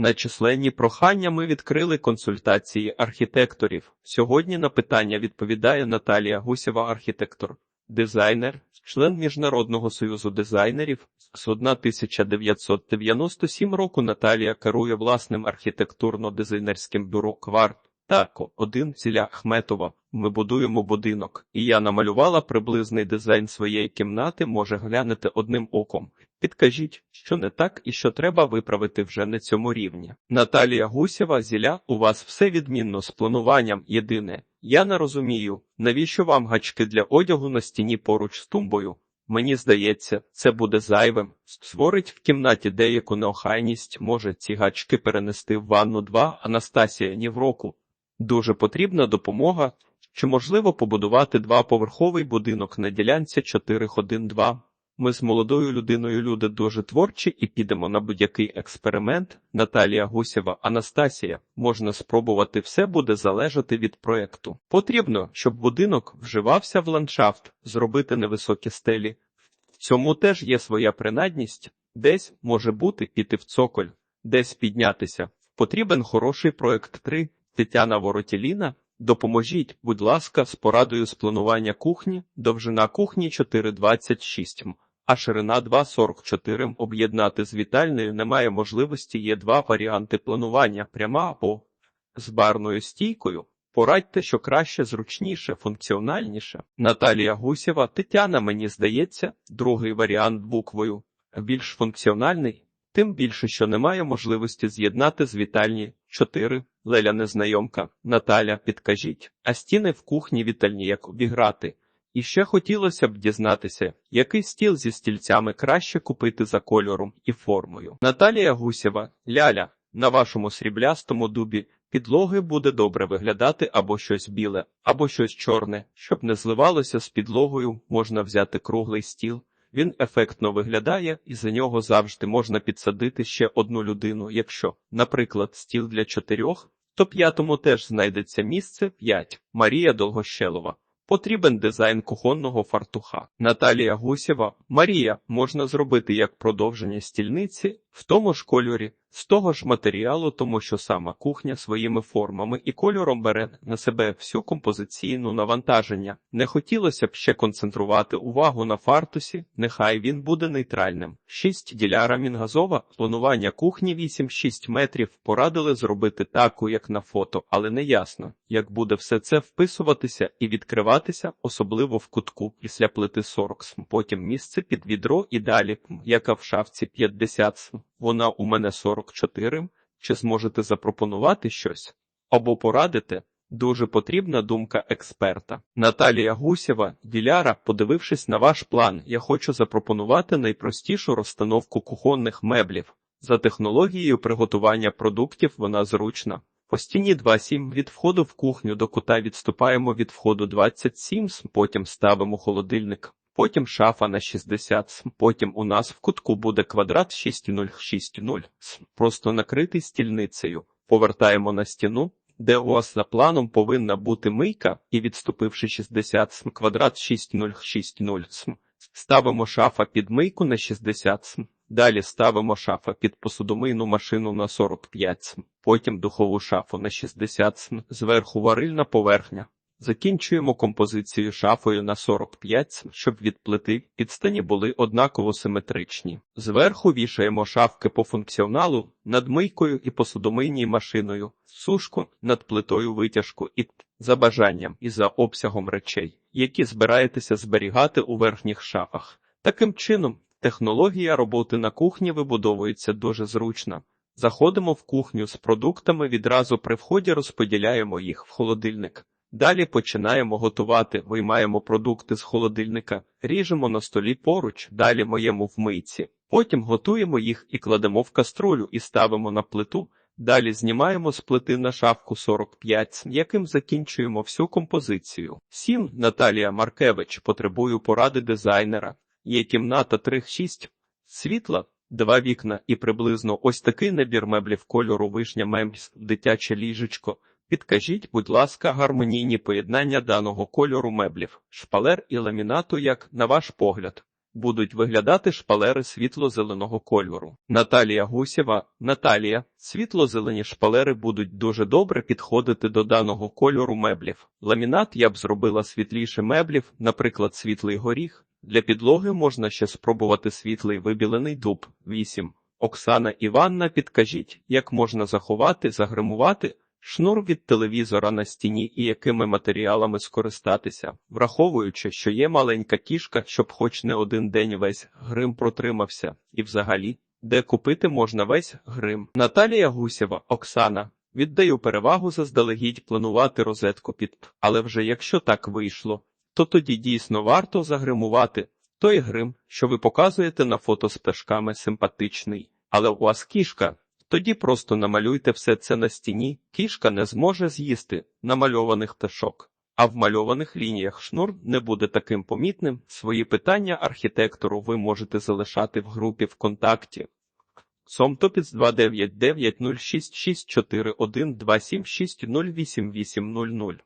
На численні прохання ми відкрили консультації архітекторів. Сьогодні на питання відповідає Наталія Гусєва, архітектор, дизайнер, член Міжнародного союзу дизайнерів. З 1997 року Наталія керує власним архітектурно-дизайнерським бюро «Кварт». Так, один ціля Ахметова. Ми будуємо будинок, і я намалювала приблизний дизайн своєї кімнати, може глянути одним оком. Підкажіть, що не так і що треба виправити вже на цьому рівні. Наталія Гусєва, зіля, у вас все відмінно з плануванням. Єдине, я не розумію, навіщо вам гачки для одягу на стіні поруч з тумбою. Мені здається, це буде зайвим. Створить в кімнаті деяку неохайність, може ці гачки перенести в ванну 2 Анастасія Нівроку. Дуже потрібна допомога. Чи можливо побудувати двоповерховий будинок на ділянці 4-1-2? Ми з молодою людиною люди дуже творчі і підемо на будь-який експеримент. Наталія Гусєва, Анастасія, можна спробувати, все буде залежати від проекту. Потрібно, щоб будинок вживався в ландшафт, зробити невисокі стелі. В цьому теж є своя принадність, десь може бути піти в цоколь, десь піднятися. Потрібен хороший проект 3. Тетяна Воротіліна. Допоможіть, будь ласка, з порадою з планування кухні, довжина кухні 4,26 м, а ширина 2,44 м. Об'єднати з вітальною немає можливості. Є два варіанти планування: пряма або з барною стійкою. Порадьте, що краще, зручніше, функціональніше. Наталія Гусєва, Тетяна, мені здається, другий варіант буквою більш функціональний. Тим більше, що немає можливості з'єднати з вітальні 4. Леля незнайомка. Наталя, підкажіть, а стіни в кухні вітальні як обіграти. І ще хотілося б дізнатися, який стіл зі стільцями краще купити за кольором і формою. Наталія Гусєва, Ляля, на вашому сріблястому дубі підлоги буде добре виглядати або щось біле, або щось чорне. Щоб не зливалося з підлогою, можна взяти круглий стіл. Він ефектно виглядає, і за нього завжди можна підсадити ще одну людину. Якщо, наприклад, стіл для чотирьох, то п'ятому теж знайдеться місце 5. Марія Долгощелова. Потрібен дизайн кухонного фартуха. Наталія Гусєва. Марія можна зробити як продовження стільниці в тому ж кольорі, з того ж матеріалу, тому що сама кухня своїми формами і кольором бере на себе всю композиційну навантаження. Не хотілося б ще концентрувати увагу на фартусі, нехай він буде нейтральним. 6 діляра мінгазова, планування кухні 8-6 метрів. Порадили зробити таку, як на фото, але не ясно, як буде все це вписуватися і відкриватися, особливо в кутку після плити 40 см. Потім місце під відро і далі, яка в шафці 50 см. Вона у мене 44. Чи зможете запропонувати щось? Або порадити? Дуже потрібна думка експерта. Наталія Гусєва, діляра, подивившись на ваш план, я хочу запропонувати найпростішу розстановку кухонних меблів. За технологією приготування продуктів вона зручна. По стіні 2,7 від входу в кухню до кута відступаємо від входу 27 см, потім ставимо холодильник. Потім шафа на 60 см, потім у нас в кутку буде квадрат 6,060 см, просто накритий стільницею. Повертаємо на стіну, де у вас за планом повинна бути мийка, і відступивши 60 см, квадрат 6,060 см. Ставимо шафа під мийку на 60 см. Далі ставимо шафа під посудомийну машину на 45 см, потім духову шафу на 60 см, зверху варильна поверхня. Закінчуємо композицію шафою на 45 см, щоб від плити підстані були однаково симетричні. Зверху вішаємо шафки по функціоналу над мийкою і посудомийній машиною, сушку над плитою витяжку і за бажанням і за обсягом речей, які збираєтеся зберігати у верхніх шафах. Таким чином, технологія роботи на кухні вибудовується дуже зручно. Заходимо в кухню з продуктами, відразу при вході розподіляємо їх в холодильник. Далі починаємо готувати, виймаємо продукти з холодильника, ріжемо на столі поруч, далі моєму в мийці. Потім готуємо їх і кладемо в каструлю і ставимо на плиту. Далі знімаємо з плити на шафку 45, яким закінчуємо всю композицію. 7. Наталія Маркевич потребую поради дизайнера. Є кімната 3-6, світла, два вікна і приблизно ось такий набір меблів кольору вишня мемс, дитяче ліжечко. Підкажіть, будь ласка, гармонійні поєднання даного кольору меблів, шпалер і ламінату, як на ваш погляд. будуть виглядати шпалери світло-зеленого кольору. Наталія Гусєва, Наталія, світло-зелені шпалери будуть дуже добре підходити до даного кольору меблів. Ламінат я б зробила світліше меблів, наприклад, світлий горіх. Для підлоги можна ще спробувати світлий вибілений дуб. 8. Оксана Іванна, підкажіть, як можна заховати, загримувати шнур від телевізора на стіні і якими матеріалами скористатися, враховуючи, що є маленька кішка, щоб хоч не один день весь грим протримався, і взагалі, де купити можна весь грим. Наталія Гусєва, Оксана. Віддаю перевагу заздалегідь планувати розетку під, але вже якщо так вийшло, то тоді дійсно варто загримувати. Той грим, що ви показуєте на фото з пташками, симпатичний, але у вас кішка. Тоді просто намалюйте все це на стіні, кішка не зможе з'їсти намальованих пташок. А в мальованих лініях шнур не буде таким помітним. Свої питання архітектору ви можете залишати в групі ВКонтакті. Сомтопіц 29906641276088080.